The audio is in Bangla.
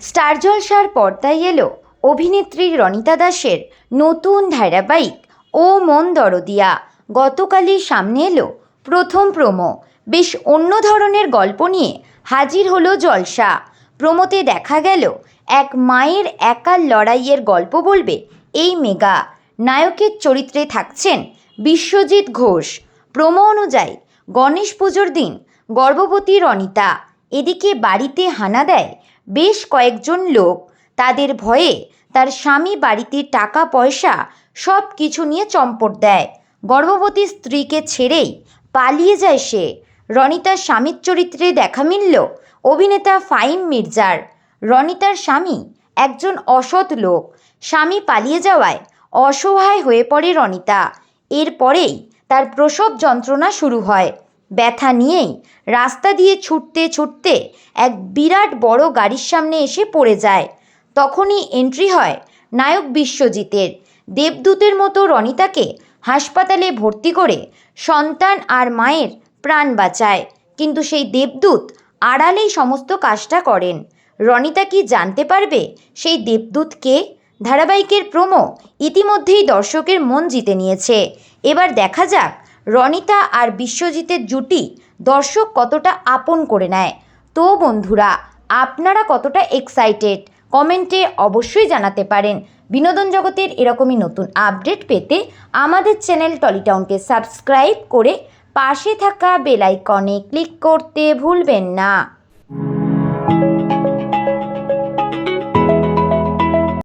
স্টার জলসার পর্দায় এলো অভিনেত্রী রনিতা দাসের নতুন ধারাবাহিক ও মন দরদিয়া। গতকালই সামনে এলো প্রথম প্রোমো। বেশ অন্য ধরনের গল্প নিয়ে হাজির হলো জলসা। প্রোমোতে দেখা গেল, এক মায়ের একার লড়াইয়ের গল্প বলবে এই মেগা। নায়কের চরিত্রে থাকছেন বিশ্বজিৎ ঘোষ। প্রোমো অনুযায়ী গণেশ পুজোর দিন গর্ভবতী রনিতা। এদিকে বাড়িতে হানা দেয় বেশ কয়েকজন লোক তাদের ভয়ে তার স্বামী বাড়িতে টাকা, পয়সা সব কিছু নিয়ে চম্পট দেয়। গর্ভবতী স্ত্রীকে ছেড়েই পালিয়ে যায় সে। রনিতার স্বামীর চরিত্রে দেখা মিলল অভিনেতা ফাইম মির্জার। রনিতার স্বামী একজন অসৎ লোক। স্বামী পালিয়ে যাওয়ায় অসহায় হয়ে পড়ে রনিতা। এরপরেই তার প্রসব যন্ত্রণা শুরু হয়। ব্যথা নিয়েই রাস্তা দিয়ে ছুটতে ছুটতে এক বিরাট বড় গাড়ির সামনে এসে পড়ে যায়। তখনই এন্ট্রি হয় নায়ক বিশ্বজিতের। দেবদূতের মতো রনিতাকে হাসপাতালে ভর্তি করে সন্তান আর মায়ের প্রাণ বাঁচায়। কিন্তু সেই দেবদূত আড়ালেই সমস্ত কাজটা করেন। রনিতা কি জানতে পারবে সেই দেবদূত কে? ধারাবাহিকের প্রোমো ইতিমধ্যেই দর্শকের মন জিতে নিয়েছে। এবার দেখা যাক রনিতা আর বিশ্বজিতের জুটি দর্শক কতটা আপন করে নেয়। তো বন্ধুরা, আপনারা কতটা এক্সাইটেড কমেন্টে অবশ্যই জানাতে পারেন। বিনোদন জগতের এরকমই নতুন আপডেট পেতে আমাদের চ্যানেল টলিটাউনকে সাবস্ক্রাইব করে পাশে থাকা বেল আইকনে ক্লিক করতে ভুলবেন না।